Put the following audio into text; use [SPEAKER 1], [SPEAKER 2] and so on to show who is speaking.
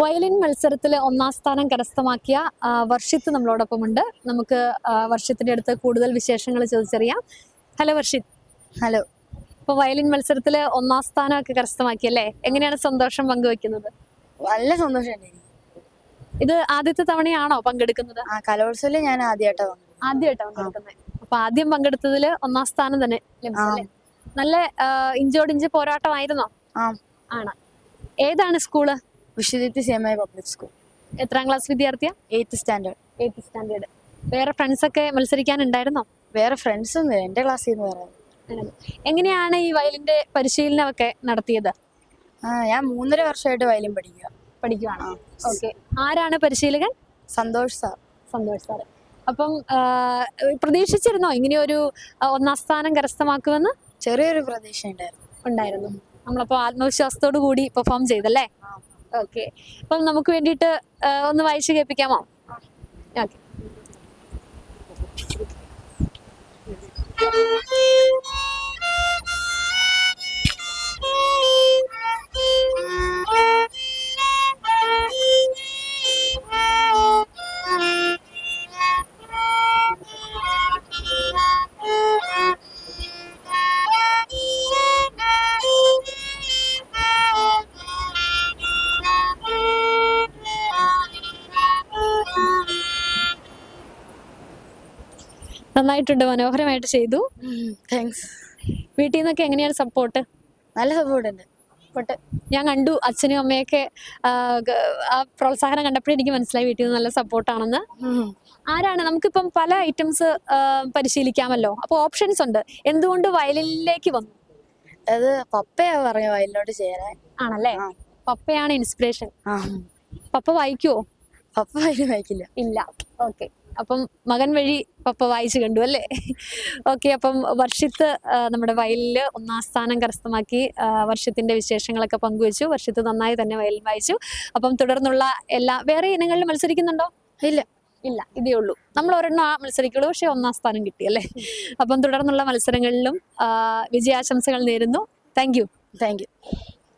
[SPEAKER 1] Violin മത്സരത്തിൽ ഒന്നാം സ്ഥാനം കരസ്ഥമാക്കിയ വർഷിത്ത് നമ്മളോടൊപ്പം ഉണ്ട് നമുക്ക് വർഷത്തിന്റെ അടുത്ത് കൂടുതൽ വിശേഷങ്ങൾ ചോദിച്ചറിയാം. ഹലോ വർഷിത്ത്.
[SPEAKER 2] ഹലോ.
[SPEAKER 1] ഇപ്പൊ വയലിൻ മത്സരത്തിൽ ഒന്നാം സ്ഥാനമൊക്കെ കരസ്ഥമാക്കിയല്ലേ എങ്ങനെയാണ് സന്തോഷം പങ്കുവെക്കുന്നത്?
[SPEAKER 2] നല്ല സന്തോഷം
[SPEAKER 1] ഇത് ആദ്യത്തെ തവണയാണോ പങ്കെടുക്കുന്നത്?
[SPEAKER 2] ആ കലോത്സവത്തിൽ ഞാൻ ആദ്യമായിട്ടാണ് വന്നത്
[SPEAKER 1] ആദ്യമായിട്ടാണ് പങ്കെടുക്കുന്നത്? അപ്പൊ ആദ്യം പങ്കെടുത്തതിൽ ഒന്നാം സ്ഥാനം തന്നെ? നല്ല ഇഞ്ചോടിഞ്ച് പോരാട്ടമായിരുന്നോ? ആണ്. ഏതാണ് സ്കൂൾ?
[SPEAKER 2] വിശ്വജിത്ത് സേമായ പബ്ലിക് സ്കൂൾ.
[SPEAKER 1] എത്രാം ക്ലാസ് വിദ്യാർത്ഥിയാ?
[SPEAKER 2] എയ്ത്ത് സ്റ്റാൻഡേർഡ്
[SPEAKER 1] എയ്ത്ത് സ്റ്റാൻഡേർഡ് വേറെ ഫ്രണ്ട്സ് ഒക്കെ മത്സരിക്കാൻ ഉണ്ടായിരുന്നോ
[SPEAKER 2] വേറെ ഫ്രണ്ട്സ് ഒന്നും എന്റെ ക്ലാസ്സിൽ നിന്ന് വേറെ
[SPEAKER 1] എങ്ങനെയാണ് ഈ വയലിന്റെ പരിശീലനമൊക്കെ നടത്തിയത്?
[SPEAKER 2] ആ ഞാൻ മൂന്നര വർഷമായിട്ട് വയലിൻ പഠിക്കുക.
[SPEAKER 1] പഠിക്കുവാണ്? ഓക്കെ ആരാണ് പരിശീലകൻ?
[SPEAKER 2] സന്തോഷ് സാർ.
[SPEAKER 1] സന്തോഷ് സാർ അപ്പം പ്രതീക്ഷിച്ചിരുന്നോ ഇങ്ങനെ ഒരു ഒന്നാം സ്ഥാനം കരസ്ഥമാക്കുമെന്ന്?
[SPEAKER 2] ചെറിയൊരു പ്രതീക്ഷ ഉണ്ടായിരുന്നു.
[SPEAKER 1] ഉണ്ടായിരുന്നു നമ്മളപ്പോൾ ആത്മവിശ്വാസത്തോടു കൂടി പെർഫോം ചെയ്തല്ലേ ഓക്കെ. അപ്പം നമുക്ക് വേണ്ടിയിട്ട് ഒന്ന് വായിച്ചു കേൾപ്പിക്കാമോ? ഓക്കെ. നന്നായിട്ടുണ്ട് മനോഹരമായിട്ട് ചെയ്തു.
[SPEAKER 2] താങ്ക്സ്
[SPEAKER 1] വീട്ടിൽ നിന്നൊക്കെ എങ്ങനെയാണ് സപ്പോർട്ട്
[SPEAKER 2] നല്ല സപ്പോർട്ട് ഉണ്ട്.
[SPEAKER 1] ഞാൻ കണ്ടു അച്ഛനും അമ്മയൊക്കെ ആ, പ്രോത്സാഹനം കണ്ടപ്പോഴേ എനിക്ക് മനസ്സിലായി വീട്ടിൽ നിന്ന് നല്ല സപ്പോർട്ടാണെന്ന് ആരാണ്? നമുക്കിപ്പം പല ഐറ്റംസ് പരിശീലിക്കാമല്ലോ. അപ്പോൾ ഓപ്ഷൻസ് ഉണ്ട്. എന്തുകൊണ്ട് വയലിലേക്ക് വന്നു?
[SPEAKER 2] അത് പപ്പയാ പറഞ്ഞു വയലിനോട് ചേരാൻ.
[SPEAKER 1] ആണല്ലേ? പപ്പയാണ് ഇൻസ്പിറേഷൻ പപ്പ വായിക്കുവോ?
[SPEAKER 2] പപ്പ വായിക്കില്ല.
[SPEAKER 1] ഇല്ല. ഓക്കെ അപ്പം മകൻ വഴി പപ്പ വായിച്ചു കണ്ടു അല്ലേ? ഓക്കെ അപ്പം വർഷിത്ത് നമ്മുടെ വയലിൽ ഒന്നാം സ്ഥാനം കരസ്ഥമാക്കി വർഷത്തിന്റെ വിശേഷങ്ങളൊക്കെ പങ്കുവച്ചു. വർഷത്ത് നന്നായി തന്നെ വയലിൽ വായിച്ചു. അപ്പം തുടർന്നുള്ള എല്ലാ വേറെ ഇനങ്ങളിൽ മത്സരിക്കുന്നുണ്ടോ?
[SPEAKER 2] ഇല്ല.
[SPEAKER 1] ഇല്ല ഇതേ ഉള്ളൂ. നമ്മൾ ഒരെണ്ണം ആ മത്സരിക്കുള്ളൂ പക്ഷെ ഒന്നാം സ്ഥാനം കിട്ടി അല്ലേ? അപ്പം തുടർന്നുള്ള മത്സരങ്ങളിലും വിജയാശംസകൾ നേരുന്നു. Thank you
[SPEAKER 2] thank you